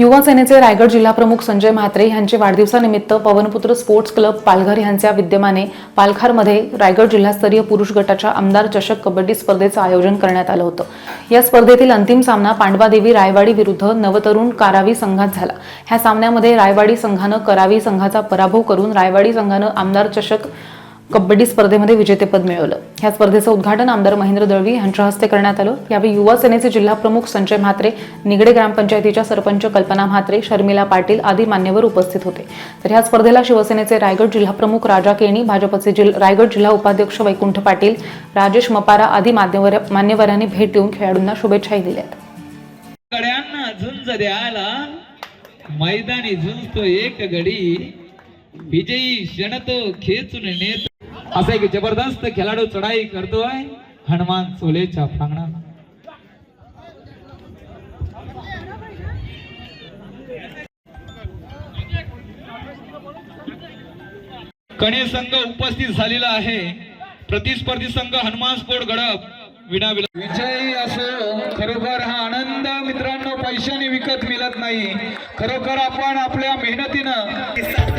युवा सेनेचे रायगड जिल्हाप्रमुख संजय म्हात्रे यांचे वाढदिवसानिमित्त पवनपुत्र स्पोर्ट्स क्लब पालघर यांच्या विद्यमाने पालघरमध्ये रायगड जिल्हास्तरीय पुरुष गटाच्या आमदार चषक कबड्डी स्पर्धेचं आयोजन करण्यात आलं होतं. या स्पर्धेतील अंतिम सामना पांडवादेवी रायवाडी विरुद्ध नवतरुण कारावी संघात झाला. ह्या सामन्यामध्ये रायवाडी संघानं करावी संघाचा पराभव करून रायवाडी संघानं आमदार चषक कबड्डी स्पर्धेमध्ये विजेतेपद मिळवलं. या स्पर्धेचं उद्घाटन आमदार महेंद्र दळवी यांच्या हस्ते करण्यात आलं. यावेळी युवा सेनेचे जिल्हाप्रमुख संजय म्हात्रे निगडे ग्रामपंचायतीच्या सरपंच कल्पना म्हात्रे शर्मिला पाटील आदी मान्यवर उपस्थित होते. तर या स्पर्धेला शिवसेनेचे रायगड जिल्हा प्रमुख राजा केणी भाजपचे जिल रायगड जिल्हा उपाध्यक्ष वैकुंठ पाटील राजेश मपारा आदी मान्यवर मान्यवरांनी भेट देऊन खेळाडूंना शुभेच्छाही दिल्यात. मैदानी झुंजतो एक गडी. विजयी क्षण तो खेचून नेत असा एक जबरदस्त खेळाडू चढाई करतोय हनुमान सोलेच्या प्रांगणात. कणे संघ उपस्थित झालेला आहे. प्रतिस्पर्धी संघ हनुमान स्पोर्ट गडप विना विजयी असो खरोखर हा आनंद मित्रांनो पैशाने विकत मिळत नाही. खरोखर आपण आपल्या मेहनतीनं